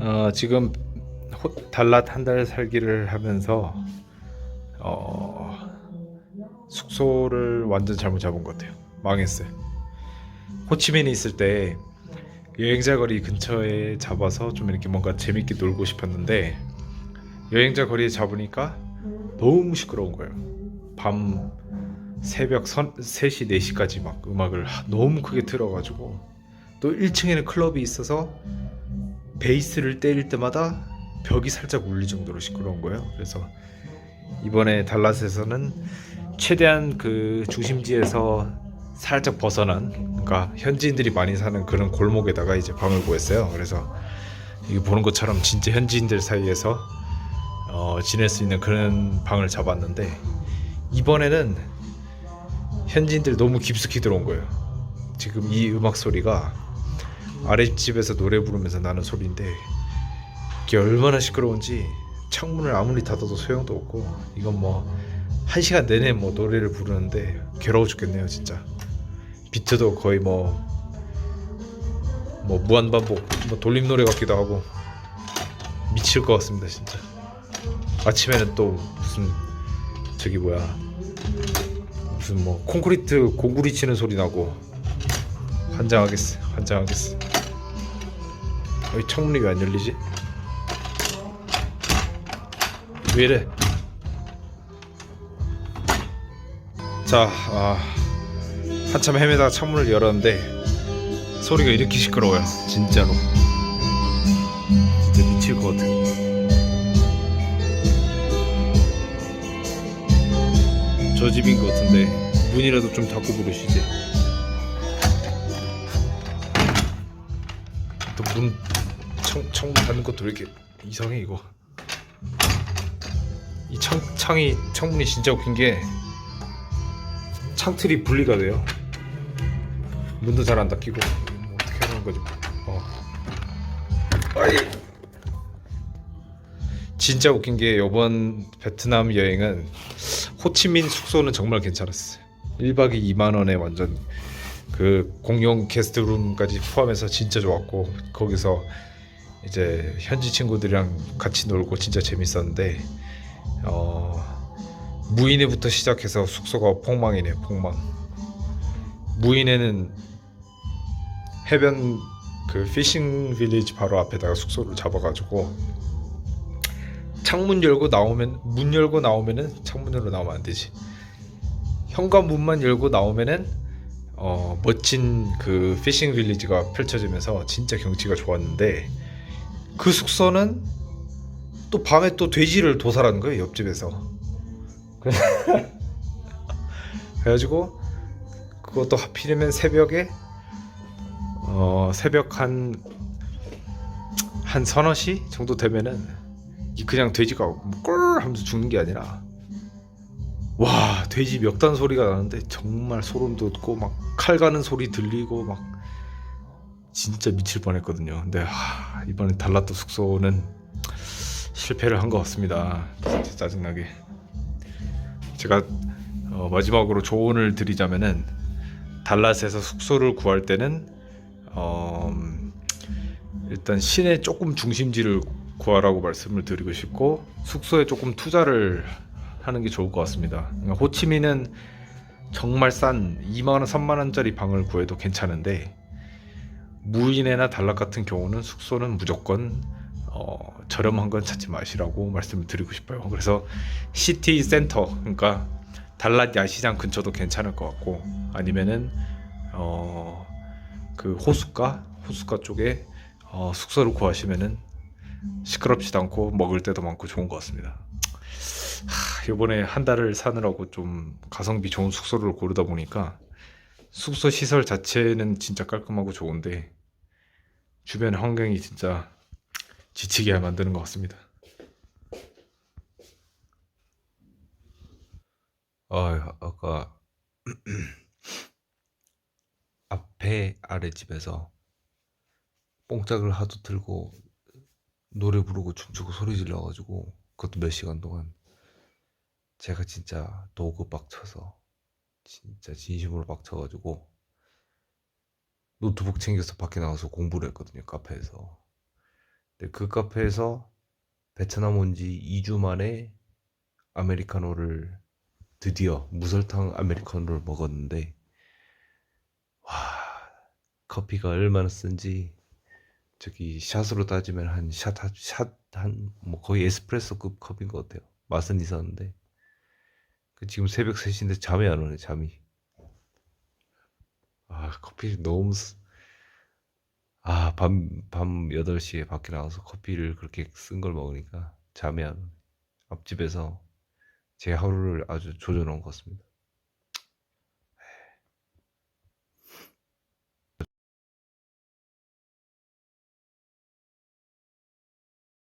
어, 지금 호, 달랏 한 달 살기를 하면서 어, 숙소를 완전 잘못 잡은 것 같아요. 망했어요. 호치민에 있을 때 여행자 거리 근처에 잡아서 좀 이렇게 뭔가 재밌게 놀고 싶었는데 여행자 거리에 잡으니까 너무 시끄러운 거예요. 밤 새벽 선, 3시, 4시까지 막 음악을 하- 너무 크게 틀어가지고 또 1층에는 클럽이 있어서 베이스를 때릴 때마다 벽이 살짝 울릴 정도로 시끄러운 거예요. 그래서 이번에 달랏에서는 최대한 그 중심지에서 살짝 벗어난 그러니까 현지인들이 많이 사는 그런 골목에다가 이제 방을 구했어요. 그래서 이게 보는 것처럼 진짜 현지인들 사이에서 어, 지낼 수 있는 그런 방을 잡았는데 이번에는 현지인들 너무 깊숙이 들어온 거예요. 지금 이 음악 소리가 아랫집에서 노래 부르면서 나는 소리인데 이게 얼마나 시끄러운지 창문을 아무리 닫아도 소용도 없고 이건 뭐 한 시간 내내 뭐 노래를 부르는데 괴로워 죽겠네요 진짜. 비트도 거의 뭐 뭐 무한 반복 뭐 돌림 노래 같기도 하고 미칠 것 같습니다 진짜. 아침에는 또 무슨 저기 뭐야 무슨 뭐 콘크리트 공구리 치는 소리 나고 환장하겠어 환장하겠어 여기 창문이 왜 안 열리지? 왜 이래? 자, 아, 한참 헤매다가 창문을 열었는데 소리가 이렇게 시끄러워요. 진짜로. 진짜 미칠 것 같아. 저 집인 것 같은데 문이라도 좀 닫고 부르시지. 또문 창, 창문 닫는 것도 왜 이렇게 이상해 이거. 이 창, 창이 창문이 진짜 웃긴 게 창틀이 분리가 돼요. 문도 잘 안 닫히고 뭐 어떻게 하는 거지? 어. 아이. 진짜 웃긴 게 이번 베트남 여행은 호치민 숙소는 정말 괜찮았어요. 1박에 2만 원에 완전 그 공용 게스트룸까지 포함해서 진짜 좋았고 거기서 이제 현지 친구들이랑 같이 놀고 진짜 재밌었는데 어, 무인에부터 시작해서 숙소가 폭망이네 폭망. 무인에는 해변 그 피싱 빌리지 바로 앞에다가 숙소를 잡아가지고 창문 열고 나오면 문 열고 나오면은 창문으로 나오면 안 되지. 현관문만 열고 나오면은 어, 멋진 그 피싱 빌리지가 펼쳐지면서 진짜 경치가 좋았는데 그 숙소는 또 밤에 또 돼지를 도살하는 거예요 옆집에서. 그래- 그래가지고 그것도 하필이면 새벽에 어 새벽 한한 서너 시 정도 되면은 이 그냥 돼지가 꿀 하면서 죽는 게 아니라 와 돼지 멱단 소리가 나는데 정말 소름 돋고 막 칼 가는 소리 들리고 막 진짜 미칠 뻔했거든요. 근데 하, 이번에 달랏도 숙소는 실패를 한 것 같습니다. 진짜 짜증나게. 제가 어, 마지막으로 조언을 드리자면은 달랏에서 숙소를 구할 때는 어, 음, 일단 시내 조금 중심지를 구하라고 말씀을 드리고 싶고 숙소에 조금 투자를 하는 게 좋을 것 같습니다. 그러니까 호치민은 정말 싼 2만 원, 3만 원짜리 방을 구해도 괜찮은데 무인에나 달랏 같은 경우는 숙소는 무조건 어, 저렴한 건 찾지 마시라고 말씀을 드리고 싶어요. 그래서 시티 센터 그러니까 달랏 야시장 근처도 괜찮을 것 같고 아니면은 어, 그 호숫가 호숫가 쪽에 어, 숙소를 구하시면은 시끄럽지도 않고 먹을 때도 많고 좋은 것 같습니다. 하, 이번에 한 달을 사느라고 좀 가성비 좋은 숙소를 고르다 보니까 숙소 시설 자체는 진짜 깔끔하고 좋은데 주변 환경이 진짜 지치게 만드는 것 같습니다. 아, 아까 앞에 아래 집에서 뽕짝을 하도 들고 노래 부르고 춤추고 소리 질러가지고 그것도 몇 시간 동안 제가 진짜 도구 빡쳐서 진짜 진심으로 빡쳐가지고 노트북 챙겨서 밖에 나가서 공부를 했거든요 카페에서. 근데 그 카페에서 베트남 온 지 2주 만에 아메리카노를 드디어 무설탕 아메리카노를 먹었는데 와 커피가 얼마나 쓴지 저기 샷으로 따지면 한 샷 샷 한 뭐 거의 에스프레소급 컵인 것 같아요. 맛은 있었는데. 그 지금 새벽 3시인데 잠이 안 오네 잠이 아 커피 너무 쓰- 아, 밤, 밤 8시에 밖에 나가서 커피를 그렇게 쓴 걸 먹으니까 잠이 안 오네. 앞집에서 제 하루를 아주 조져놓은 것 같습니다.